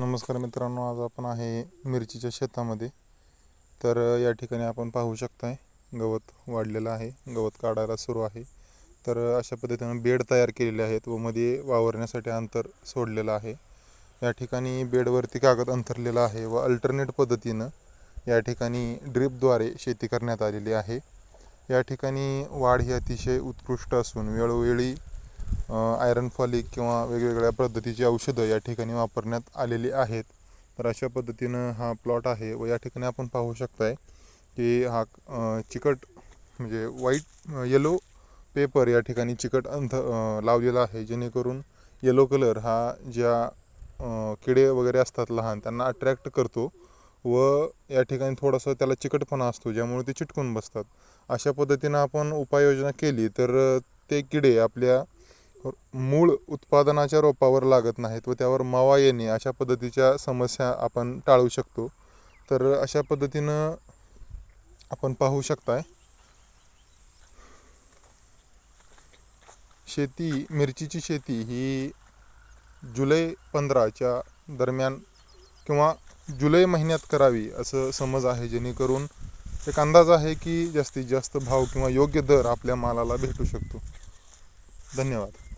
नमस्कार मित्रांनो आज आपण आहे मिरचीच्या शेतामध्ये. तर या ठिकाणी आपण पाहू शकताय गवत वाढलेलं आहे गवत काढायला सुरू आहे. तर अशा पद्धतीनं बेड तयार केलेले आहेत व मध्ये वावरण्यासाठी अंतर सोडलेलं आहे. या ठिकाणी बेडवरती कागद अंथरलेला आहे व अल्टरनेट पद्धतीनं या ठिकाणी ड्रिपद्वारे शेती करण्यात आलेली आहे. या ठिकाणी वाढ ही अतिशय उत्कृष्ट असून वेळोवेळी आयरन फॉलिक किंवा वेगवेगळ्या पद्धतीची औषधं या ठिकाणी वापरण्यात आलेली आहेत. तर अशा पद्धतीनं हा प्लॉट आहे व या ठिकाणी आपण पाहू शकताय की हा चिकट म्हणजे वाईट येलो पेपर या ठिकाणी चिकट अंथ लावलेला आहे. जेणेकरून येलो कलर हा ज्या किडे वगैरे असतात लहान त्यांना अट्रॅक्ट करतो व या ठिकाणी थोडंसं त्याला चिकटपणा असतो ज्यामुळे ते चिटकून बसतात. अशा पद्धतीनं आपण उपाययोजना केली तर ते किडे आपल्या मूळ उत्पादनाच्या रोपावर लागत नाहीत व त्यावर मावा येणे अशा पद्धतीच्या समस्या आपण टाळू शकतो. तर अशा पद्धतीनं आपण पाहू शकताय. शेती मिरचीची शेती ही जुलै पंधराच्या दरम्यान किंवा जुलै महिन्यात करावी असं समज आहे जेणेकरून एक अंदाज आहे की जास्तीत जास्त भाव किंवा योग्य दर आपल्या मालाला भेटू शकतो. धन्यवाद.